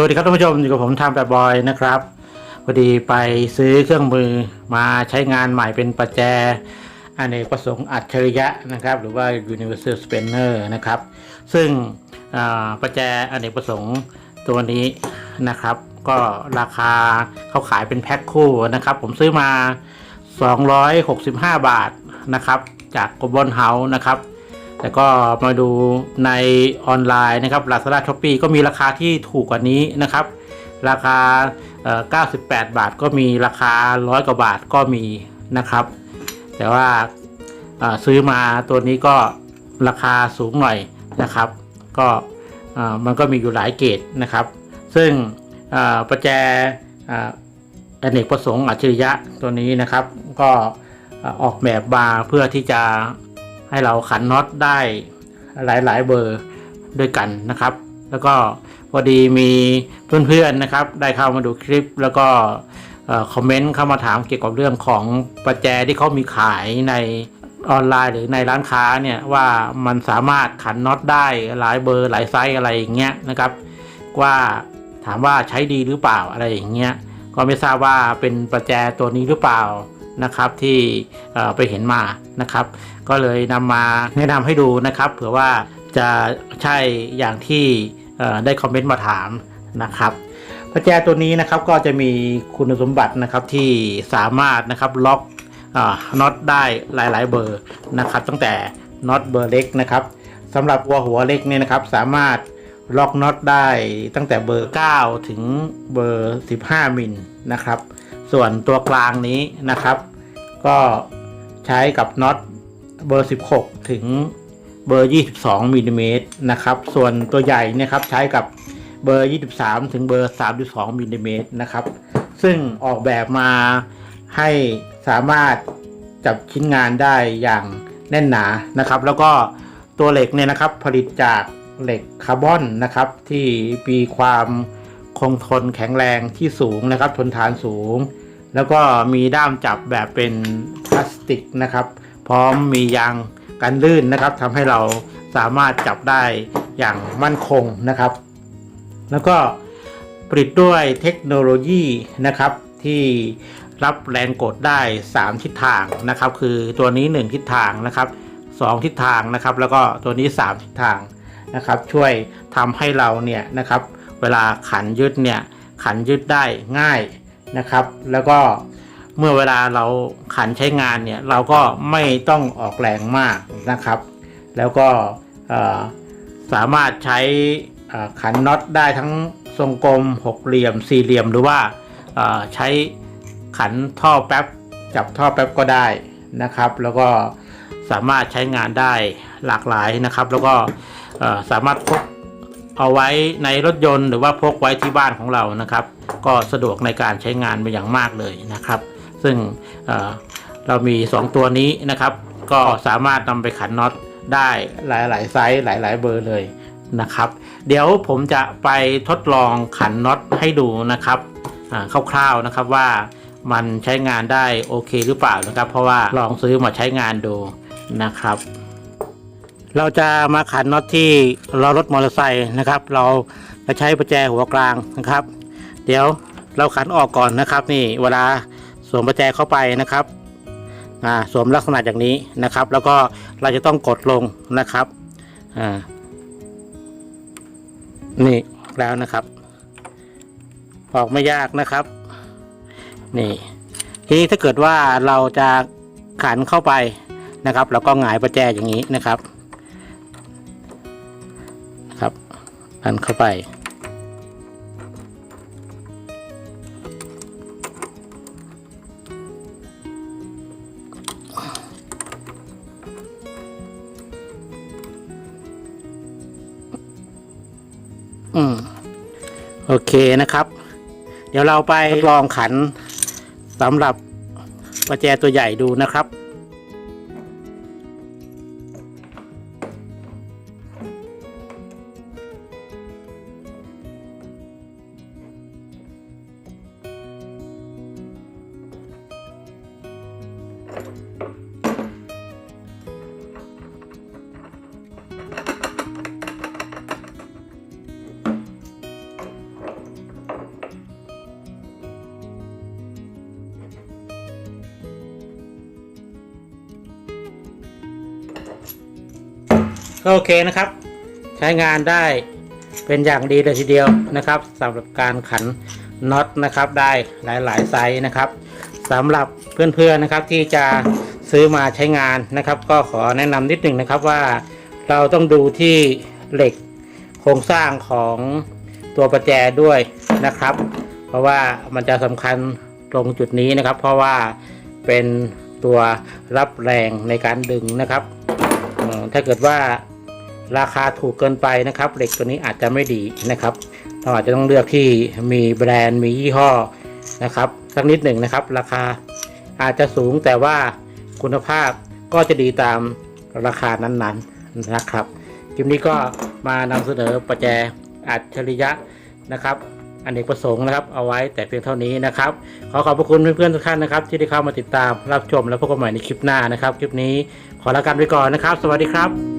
วัสดีครับท่านผู้ชมอยู่กับผมทำแบบบอยนะครับพอดีไปซื้อเครื่องมือมาใช้งานใหม่เป็นประแจอเนกประสงค์อัจฉริยะนะครับ หรือว่า Universal Spanner นะครับ ซึ่งประแจอเนกประสงค์ตัวนี้นะครับ ก็ราคาเขาขายเป็นแพ็คคู่นะครับ ผมซื้อมา 265 บาทนะครับ จากกบอนเฮาส์นะครับ แต่ก็มาดูในออนไลน์นะครับ Lazada Shopee ก็มีราคาที่ถูกกว่านี้นะครับ ราคา 98 บาทก็มีราคา 100 กว่าบาทก็มีนะครับ แต่ว่าซื้อมาตัวนี้ก็ราคาสูงหน่อยนะครับ ก็มันก็มีอยู่หลายเกรดนะครับ ซึ่งประแจอเนกประสงค์อัจฉริยะตัวนี้นะครับ ก็ออกแบบมาเพื่อที่จะ ให้เราขันน็อตได้หลายๆเบอร์ด้วยกันนะครับ แล้วก็พอดีมีเพื่อนๆนะครับ ได้เข้ามาดูคลิปแล้วก็คอมเมนต์เข้ามาถามเกี่ยวกับเรื่องของประแจที่เขามีขายในออนไลน์หรือในร้านค้าเนี่ยว่ามันสามารถขันน็อตได้หลายเบอร์หลายไซส์อะไรอย่างเงี้ยนะครับ ว่าถามว่าใช้ดีหรือเปล่าอะไรอย่างเงี้ยก็ไม่ทราบว่าเป็นประแจตัวนี้หรือเปล่านะครับที่ไปเห็นมานะครับ ก็เลยนำมาแนะนำให้ดูนะครับ เผื่อว่าจะใช่อย่างที่ได้คอมเมนต์มาถามนะครับประแจตัวนี้นะครับก็จะมีคุณสมบัตินะครับที่สามารถนะครับล็อกน็อตได้หลาย ๆ เบอร์นะครับ ตั้งแต่น็อตเบอร์เล็กนะครับสำหรับหัวหัวเล็กเนี่ยนะครับ สามารถล็อกน็อตได้ตั้งแต่เบอร์ 9 ถึงเบอร์ 15 มิลนะครับ ส่วนตัวกลางนี้นะครับ ก็ใช้กับน็อต เบอร์ 16 ถึงเบอร์ 22มิลลิเมตรนะครับ ส่วนตัวใหญ่เนะครับใช้กับเบอร์ 23 ถึงเบอร์ 32มิลลิเมตรนะครับ ซึ่งออกแบบมาให้สามารถจับชิ้นงานได้อย่างแน่นหนานะครับ แล้วก็ตัวเหล็กเนี่ยนะครับผลิตจากเหล็กคาร์บอนนะครับ ที่มีความคงทนแข็งแรงที่สูงนะครับ ทนทานสูง แล้วก็มีด้ามจับแบบเป็นพลาสติกนะครับ พร้อมมียางกันลื่นนะครับทำให้เราสามารถจับได้อย่างมั่นคงนะครับ แล้วก็ผลิตด้วยเทคโนโลยีนะครับที่รับแรงกดได้ 3 ทิศทางนะครับ คือตัวนี้ 1 ทิศทางนะครับ 2 ทิศทางนะครับ แล้วก็ตัวนี้ 3 ทิศทางนะครับ ช่วยทำให้เราเนี่ยนะครับ เวลาขันยึดเนี่ยขันยึดได้ง่ายนะครับ แล้วก็ เมื่อเวลาเราขันใช้งานเนี่ยเราก็ไม่ต้องออกแรงมากนะครับ แล้วก็สามารถใช้ขันน็อตได้ทั้งทรงกลมหกเหลี่ยมสี่เหลี่ยมหรือว่าใช้ขันท่อแป๊บจับท่อแป๊บก็ได้นะครับ แล้วก็สามารถใช้งานได้หลากหลายนะครับ แล้วก็สามารถพกเอาไว้ในรถยนต์หรือว่าพกไว้ที่บ้านของเรานะครับ ก็สะดวกในการใช้งานเป็นอย่างมากเลยนะครับ ซึ่งเเรามี 2 ตัวนี้นะครับ ก็สามารถนำไปขันน็อตได้หลายๆไซส์หลาย ๆ เบอร์เลยนะครับ เดี๋ยวผมจะไปทดลองขันน็อตให้ดูนะครับคร่าวๆนะครับว่ามันใช้งานได้โอเคหรือเปล่านะครับ เพราะว่าลองซื้อมาใช้งานดูนะครับ เราจะมาขันน็อตที่ล้อรถมอเตอร์ไซค์นะครับ เราจะใช้ประแจหัวกลางนะครับ เดี๋ยวเราขันออกก่อนนะครับ นี่เวลา วมประแจเข้าไปนะครับอ่าสวมลักษณะอย่างนี้นะครับ แล้วก็เราจะต้องกดลงนะครับอ่านี่แล้วนะครับ ออกไม่ยากนะครับ นี่ทีนี้ถ้าเกิดว่าเราจะขันเข้าไปนะครับเราก็หงายประแจอย่างนี้นะครับ ครับขันเข้าไป อืมโอเคนะครับ เดี๋ยวเราไปทดลองขันสำหรับประแจตัวใหญ่ดูนะครับ ก็โอเคนะครับ ใช้งานได้เป็นอย่างดีเลยทีเดียวนะครับสำหรับการขันน็อตนะครับได้หลายๆไซส์นะครับสำหรับเพื่อนๆนะครับที่จะซื้อมาใช้งานนะครับ ก็ขอแนะนำนิดหนึ่งนะครับว่าเราต้องดูที่เหล็กโครงสร้างของตัวประแจด้วยนะครับ เพราะว่ามันจะสำคัญตรงจุดนี้นะครับ เพราะว่าเป็นตัวรับแรงในการดึงนะครับถ้าเกิดว่า ราคาถูกเกินไปนะครับ เหล็กตัวนี้อาจจะไม่ดีนะครับ เราอาจจะต้องเลือกที่มีแบรนด์มียี่ห้อนะครับสักนิดหนึ่งนะครับ ราคาอาจจะสูงแต่ว่าคุณภาพก็จะดีตามราคานั้นๆนะครับคลิปนี้ก็มานำเสนอประแจอัจฉริยะนะครับอเนกประสงค์นะครับ เอาไว้แต่เพียงเท่านี้นะครับ ขอขอบพระคุณเพื่อนๆทุกท่านนะครับ ที่ได้เข้ามาติดตามรับชมและพบกันใหม่ในคลิปหน้านะครับ คลิปนี้ขอลากันไปก่อนนะครับ สวัสดีครับ